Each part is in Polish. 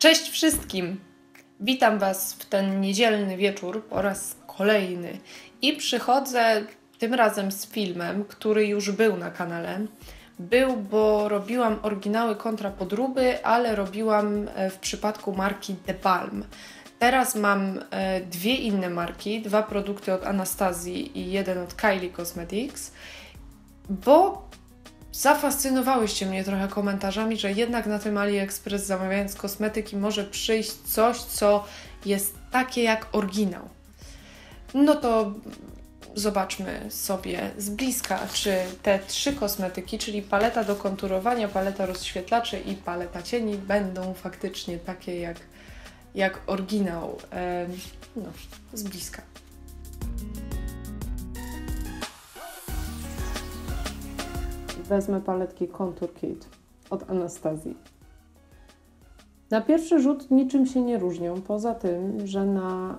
Cześć wszystkim! Witam Was w ten niedzielny wieczór po raz kolejny i przychodzę tym razem z filmem, który już był na kanale. Był, bo robiłam oryginały kontra podróby, ale robiłam e, w przypadku marki The Balm. Teraz mam e, dwie inne marki, dwa produkty od Anastazji i jeden od Kylie Cosmetics, bo zafascynowałyście mnie trochę komentarzami, że jednak na tym AliExpress zamawiając kosmetyki może przyjść coś, co jest takie jak oryginał. No to zobaczmy sobie z bliska, czy te trzy kosmetyki, czyli paleta do konturowania, paleta rozświetlaczy i paleta cieni będą faktycznie takie jak, jak oryginał. No, z bliska. Wezmę paletki Contour Kit od Anastazji. Na pierwszy rzut niczym się nie różnią, poza tym, że na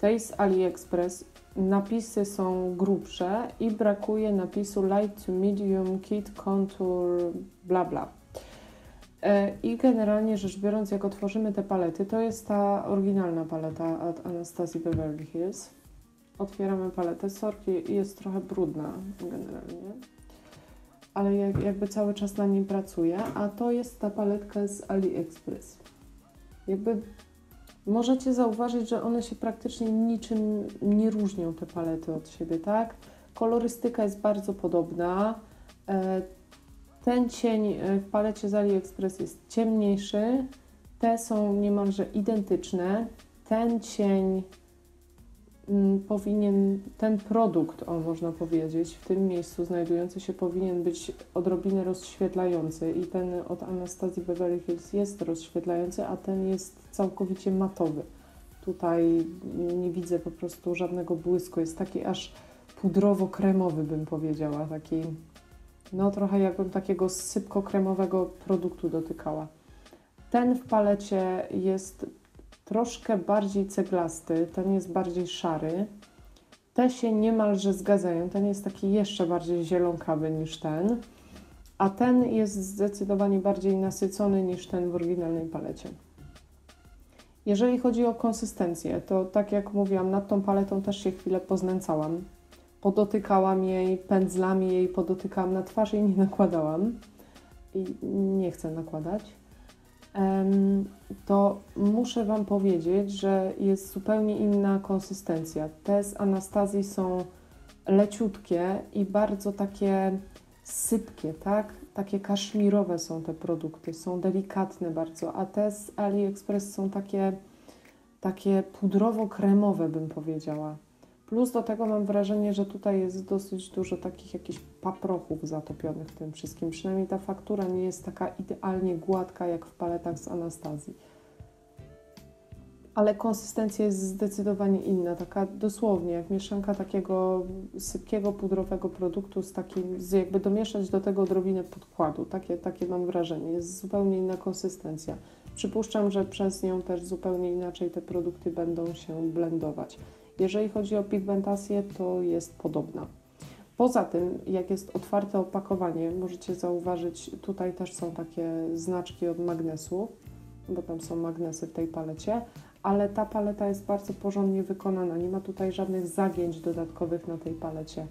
tej z AliExpress napisy są grubsze i brakuje napisu Light to Medium Kit Contour bla bla. E, I generalnie rzecz biorąc, jak otworzymy te palety, to jest ta oryginalna paleta od Anastazji Beverly Hills. Otwieramy paletę. Sorki jest trochę brudna generalnie ale jak, jakby cały czas na nim pracuję, a to jest ta paletka z AliExpress. Jakby możecie zauważyć, że one się praktycznie niczym nie różnią, te palety od siebie, tak? Kolorystyka jest bardzo podobna. E, ten cień e, w palecie z AliExpress jest ciemniejszy, te są niemalże identyczne. Ten cień powinien ten produkt, o można powiedzieć, w tym miejscu znajdujący się powinien być odrobinę rozświetlający i ten od Anastazji Beverly Hills jest rozświetlający, a ten jest całkowicie matowy. Tutaj nie widzę po prostu żadnego błysku, jest taki aż pudrowo-kremowy bym powiedziała, taki no trochę jakbym takiego sypko-kremowego produktu dotykała. Ten w palecie jest troszkę bardziej ceglasty, ten jest bardziej szary. Te się niemalże zgadzają, ten jest taki jeszcze bardziej zielonkawy niż ten, a ten jest zdecydowanie bardziej nasycony niż ten w oryginalnej palecie. Jeżeli chodzi o konsystencję, to tak jak mówiłam, nad tą paletą też się chwilę poznęcałam. Podotykałam jej pędzlami, jej podotykałam na twarz i nie nakładałam. I nie chcę nakładać to muszę Wam powiedzieć, że jest zupełnie inna konsystencja. Te z Anastazji są leciutkie i bardzo takie sypkie, tak? Takie kaszmirowe są te produkty, są delikatne bardzo, a te z AliExpress są takie, takie pudrowo-kremowe, bym powiedziała. Plus do tego mam wrażenie, że tutaj jest dosyć dużo takich jakichś paprochów zatopionych w tym wszystkim. Przynajmniej ta faktura nie jest taka idealnie gładka jak w paletach z Anastazji. Ale konsystencja jest zdecydowanie inna, taka dosłownie jak mieszanka takiego sypkiego, pudrowego produktu z takim, z jakby domieszać do tego odrobinę podkładu. Takie, takie mam wrażenie. Jest zupełnie inna konsystencja. Przypuszczam, że przez nią też zupełnie inaczej te produkty będą się blendować. Jeżeli chodzi o pigmentację, to jest podobna. Poza tym, jak jest otwarte opakowanie, możecie zauważyć, tutaj też są takie znaczki od magnesu, bo tam są magnesy w tej palecie, ale ta paleta jest bardzo porządnie wykonana. Nie ma tutaj żadnych zagięć dodatkowych na tej palecie.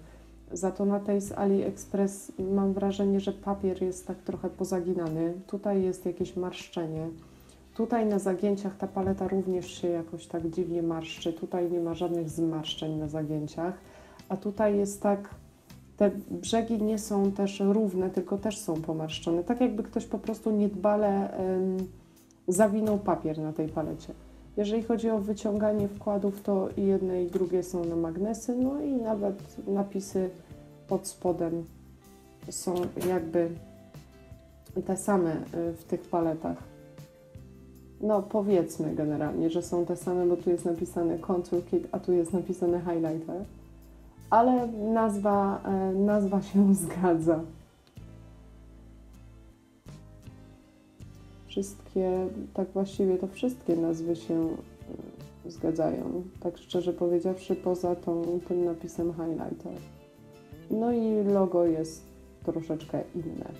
Za to na tej z AliExpress mam wrażenie, że papier jest tak trochę pozaginany. Tutaj jest jakieś marszczenie. Tutaj na zagięciach ta paleta również się jakoś tak dziwnie marszczy. Tutaj nie ma żadnych zmarszczeń na zagięciach, a tutaj jest tak, te brzegi nie są też równe, tylko też są pomarszczone. Tak jakby ktoś po prostu niedbale ym, zawinął papier na tej palecie. Jeżeli chodzi o wyciąganie wkładów, to i jedne i drugie są na magnesy, no i nawet napisy pod spodem są jakby te same y, w tych paletach no powiedzmy generalnie, że są te same, bo tu jest napisane Contour Kit, a tu jest napisane Highlighter. Ale nazwa, e, nazwa się zgadza. Wszystkie, tak właściwie to wszystkie nazwy się e, zgadzają. Tak szczerze powiedziawszy, poza tą, tym napisem Highlighter. No i logo jest troszeczkę inne.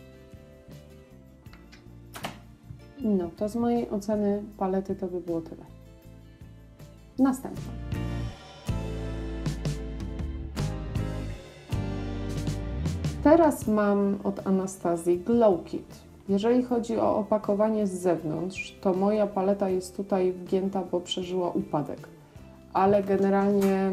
No, to z mojej oceny palety to by było tyle. Następna. Teraz mam od Anastazji Glow Kit. Jeżeli chodzi o opakowanie z zewnątrz, to moja paleta jest tutaj wgięta, bo przeżyła upadek. Ale generalnie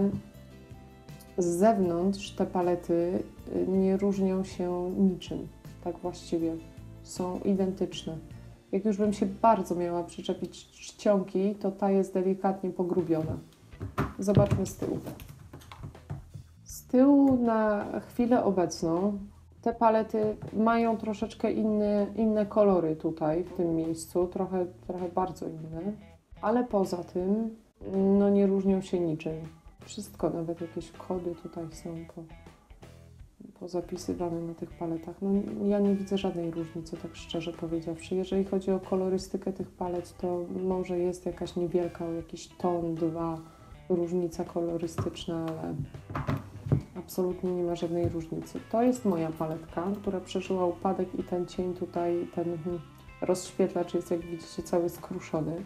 z zewnątrz te palety y, nie różnią się niczym. Tak właściwie są identyczne. Jak już bym się bardzo miała przyczepić czcionki, to ta jest delikatnie pogrubiona. Zobaczmy z tyłu. Z tyłu na chwilę obecną te palety mają troszeczkę inne, inne kolory tutaj, w tym miejscu, trochę, trochę bardzo inne, ale poza tym no nie różnią się niczym. Wszystko, nawet jakieś kody tutaj są po, pozapisywane na tych paletach. No ja nie widzę żadnej różnicy, tak szczerze powiedziawszy. Jeżeli chodzi o kolorystykę tych palet, to może jest jakaś niewielka, o jakiś ton, dwa różnica kolorystyczna, ale absolutnie nie ma żadnej różnicy. To jest moja paletka, która przeżyła upadek i ten cień tutaj, ten rozświetlacz jest jak widzicie cały skruszony.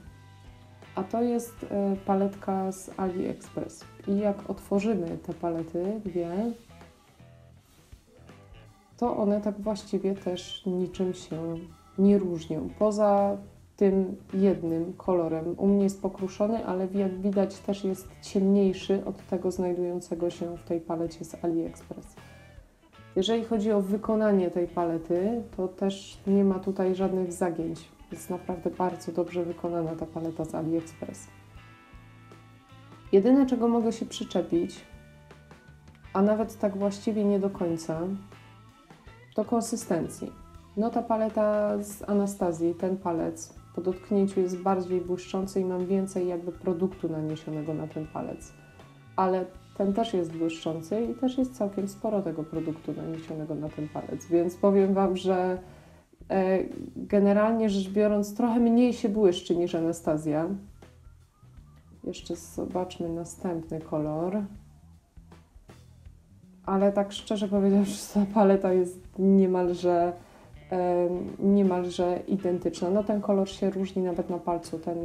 A to jest e, paletka z AliExpress. I jak otworzymy te palety, dwie, to one tak właściwie też niczym się nie różnią. Poza tym jednym kolorem. U mnie jest pokruszony, ale jak widać też jest ciemniejszy od tego znajdującego się w tej palecie z AliExpress. Jeżeli chodzi o wykonanie tej palety, to też nie ma tutaj żadnych zagięć. Jest naprawdę bardzo dobrze wykonana ta paleta z AliExpress. Jedyne, czego mogę się przyczepić, a nawet tak właściwie nie do końca, to konsystencji. No ta paleta z Anastazji, ten palec, po dotknięciu jest bardziej błyszczący i mam więcej jakby produktu naniesionego na ten palec. Ale ten też jest błyszczący i też jest całkiem sporo tego produktu naniesionego na ten palec, więc powiem Wam, że e, generalnie rzecz biorąc trochę mniej się błyszczy niż Anastazja. Jeszcze zobaczmy następny kolor. Ale tak szczerze powiedziawszy, ta paleta jest niemalże niemalże identyczna. No ten kolor się różni nawet na palcu, ten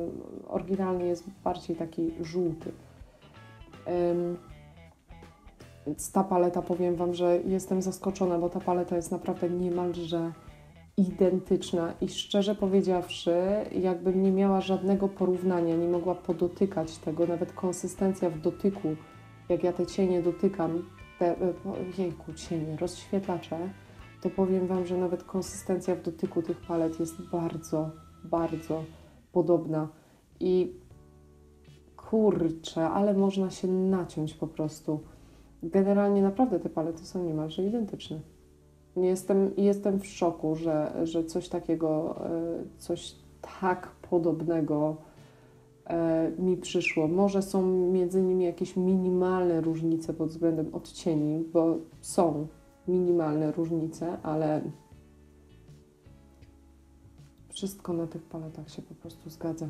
oryginalny jest bardziej taki żółty. Więc ta paleta, powiem Wam, że jestem zaskoczona, bo ta paleta jest naprawdę niemalże identyczna i szczerze powiedziawszy, jakbym nie miała żadnego porównania, nie mogła podotykać tego, nawet konsystencja w dotyku, jak ja te cienie dotykam, te, e, jejku, cienie, rozświetlacze, to powiem Wam, że nawet konsystencja w dotyku tych palet jest bardzo, bardzo podobna. I kurczę, ale można się naciąć po prostu. Generalnie naprawdę te palety są niemalże identyczne. Jestem, jestem w szoku, że, że coś takiego, e, coś tak podobnego mi przyszło. Może są między nimi jakieś minimalne różnice pod względem odcieni, bo są, minimalne różnice, ale wszystko na tych paletach się po prostu zgadza.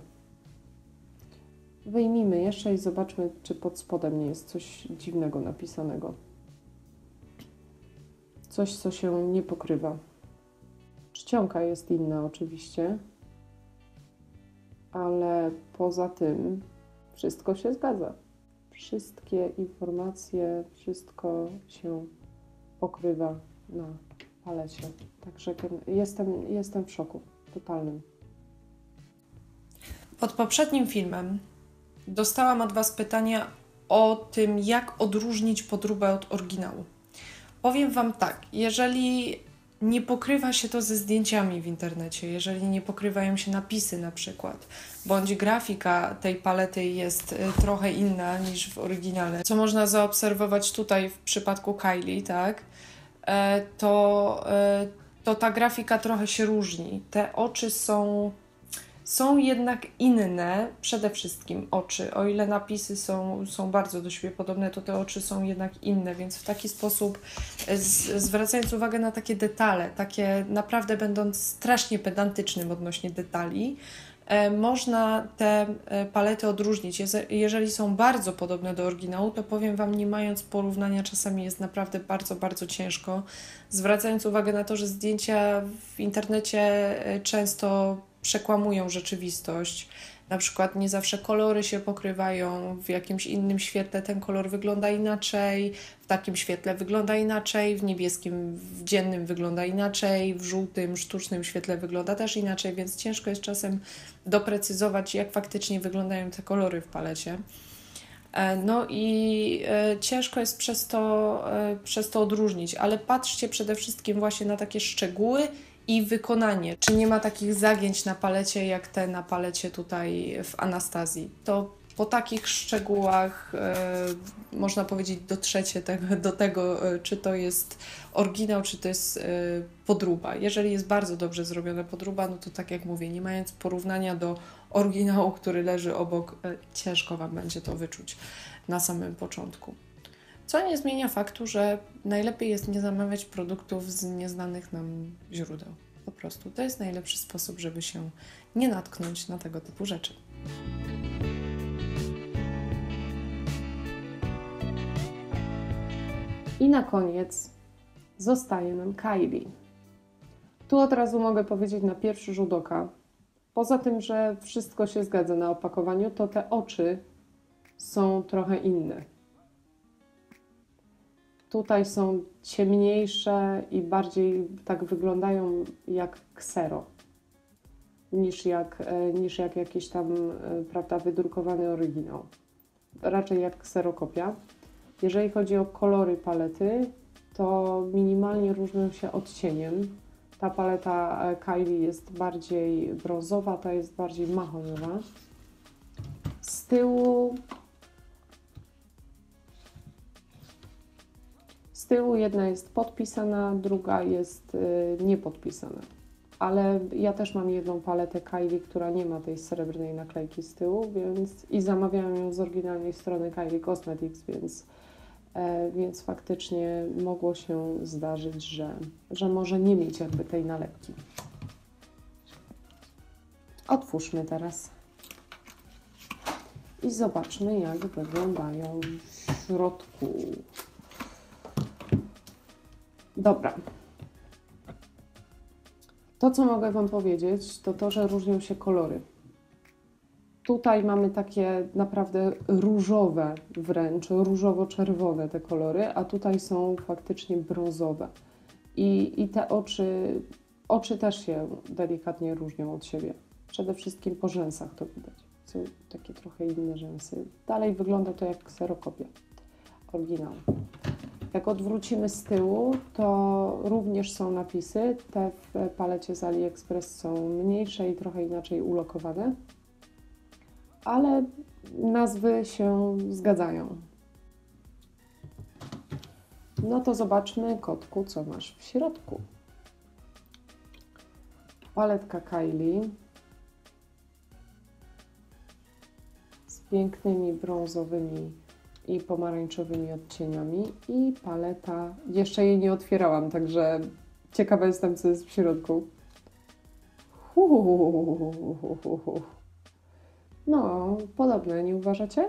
Wyjmijmy jeszcze i zobaczmy, czy pod spodem nie jest coś dziwnego napisanego. Coś, co się nie pokrywa. Czcionka jest inna oczywiście, ale poza tym wszystko się zgadza. Wszystkie informacje, wszystko się pokrywa na palecie. Także jestem, jestem w szoku totalnym. Pod poprzednim filmem dostałam od Was pytania o tym, jak odróżnić podróbę od oryginału. Powiem Wam tak, jeżeli nie pokrywa się to ze zdjęciami w internecie, jeżeli nie pokrywają się napisy na przykład, bądź grafika tej palety jest y, trochę inna niż w oryginale, co można zaobserwować tutaj w przypadku Kylie, tak? E, to, e, to ta grafika trochę się różni. Te oczy są, są jednak inne, przede wszystkim oczy. O ile napisy są, są bardzo do siebie podobne, to te oczy są jednak inne, więc w taki sposób, e, z, zwracając uwagę na takie detale, takie naprawdę będąc strasznie pedantycznym odnośnie detali, E, można te e, palety odróżnić. Jeżeli są bardzo podobne do oryginału, to powiem Wam, nie mając porównania, czasami jest naprawdę bardzo, bardzo ciężko. Zwracając uwagę na to, że zdjęcia w internecie często przekłamują rzeczywistość. Na przykład nie zawsze kolory się pokrywają, w jakimś innym świetle ten kolor wygląda inaczej, w takim świetle wygląda inaczej, w niebieskim, w dziennym wygląda inaczej, w żółtym, sztucznym świetle wygląda też inaczej, więc ciężko jest czasem doprecyzować, jak faktycznie wyglądają te kolory w palecie. E, no i e, ciężko jest przez to, e, przez to odróżnić, ale patrzcie przede wszystkim właśnie na takie szczegóły i wykonanie. Czy nie ma takich zagięć na palecie, jak te na palecie tutaj w Anastazji? To po takich szczegółach e, można powiedzieć dotrzecie do tego, e, czy to jest oryginał, czy to jest e. Jeżeli jest bardzo dobrze zrobiona podróba, no to tak jak mówię, nie mając porównania do oryginału, który leży obok, e, ciężko Wam będzie to wyczuć na samym początku. Co nie zmienia faktu, że najlepiej jest nie zamawiać produktów z nieznanych nam źródeł. Po prostu to jest najlepszy sposób, żeby się nie natknąć na tego typu rzeczy. I na koniec zostaje nam Kylie. Tu od razu mogę powiedzieć na pierwszy rzut oka, poza tym, że wszystko się zgadza na opakowaniu, to te oczy są trochę inne. Tutaj są ciemniejsze i bardziej tak wyglądają jak ksero niż jak, e, niż jak jakiś tam e, prawda, wydrukowany oryginał. Raczej jak kserokopia. Jeżeli chodzi o kolory palety, to minimalnie różnią się odcieniem. Ta paleta e, Kylie jest bardziej brązowa, ta jest bardziej mahoniowa. Z tyłu Z tyłu jedna jest podpisana, druga jest y, niepodpisana. Ale ja też mam jedną paletę Kylie, która nie ma tej srebrnej naklejki z tyłu, więc i zamawiałam ją z oryginalnej strony Kylie Cosmetics, więc, e, więc faktycznie mogło się zdarzyć, że, że może nie mieć jakby tej nalepki. Otwórzmy teraz i zobaczmy, jak wyglądają w środku. Dobra. To, co mogę Wam powiedzieć, to to, że różnią się kolory. Tutaj mamy takie naprawdę różowe wręcz, różowo-czerwone te kolory, a tutaj są faktycznie brązowe. I, I te oczy, oczy też się delikatnie różnią od siebie. Przede wszystkim po rzęsach to widać. Są takie trochę inne rzęsy. Dalej wygląda to jak kserokopia oryginału. Jak odwrócimy z tyłu, to również są napisy. Te w palecie z AliExpress są mniejsze i trochę inaczej ulokowane, ale nazwy się zgadzają. No to zobaczmy, kotku, co masz w środku. Paletka Kylie z pięknymi brązowymi i pomarańczowymi odcieniami i paleta. Jeszcze jej nie otwierałam, także ciekawa jestem, co jest w środku. No, podobne, nie uważacie?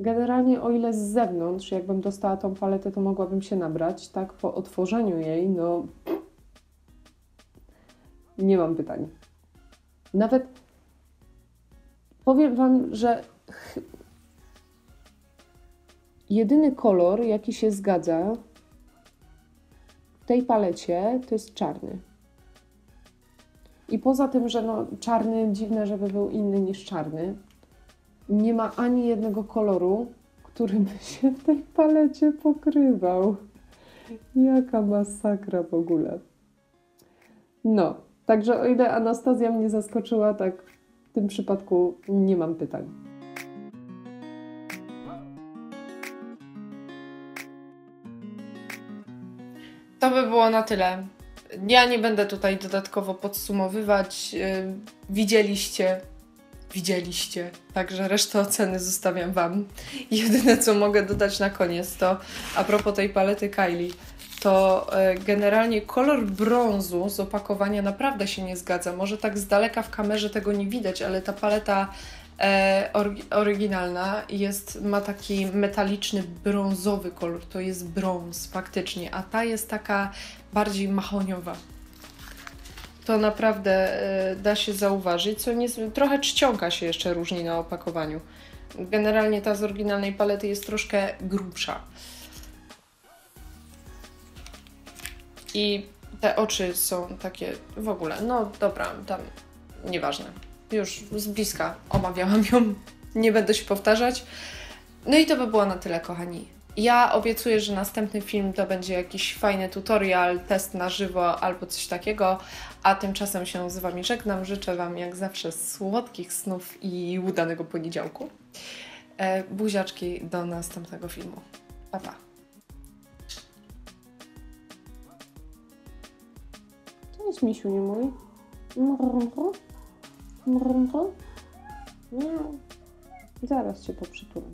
Generalnie, o ile z zewnątrz, jakbym dostała tą paletę, to mogłabym się nabrać, tak po otworzeniu jej, no nie mam pytań. Nawet powiem Wam, że jedyny kolor, jaki się zgadza w tej palecie, to jest czarny. I poza tym, że no, czarny, dziwne, żeby był inny niż czarny, nie ma ani jednego koloru, który by się w tej palecie pokrywał. Jaka masakra w ogóle. No, także o ile Anastazja mnie zaskoczyła, tak w tym przypadku nie mam pytań. To by było na tyle. Ja nie będę tutaj dodatkowo podsumowywać. Yy, widzieliście, widzieliście, także resztę oceny zostawiam Wam. Jedyne, co mogę dodać na koniec, to a propos tej palety Kylie, to yy, generalnie kolor brązu z opakowania naprawdę się nie zgadza. Może tak z daleka w kamerze tego nie widać, ale ta paleta oryginalna jest, ma taki metaliczny, brązowy kolor. To jest brąz faktycznie, a ta jest taka bardziej mahoniowa. to naprawdę e, da się zauważyć, co nie, trochę czcionka się jeszcze różni na opakowaniu. Generalnie ta z oryginalnej palety jest troszkę grubsza. I te oczy są takie w ogóle, no dobra, tam nieważne. Już z bliska omawiałam ją, nie będę się powtarzać. No i to by było na tyle, kochani. Ja obiecuję, że następny film to będzie jakiś fajny tutorial, test na żywo albo coś takiego, a tymczasem się z Wami żegnam. Życzę Wam jak zawsze słodkich snów i udanego poniedziałku. E, buziaczki do następnego filmu. Pa, pa. Cześć, misiu nie mój. Mrmru. Miau. Zaraz cię poprzytulam.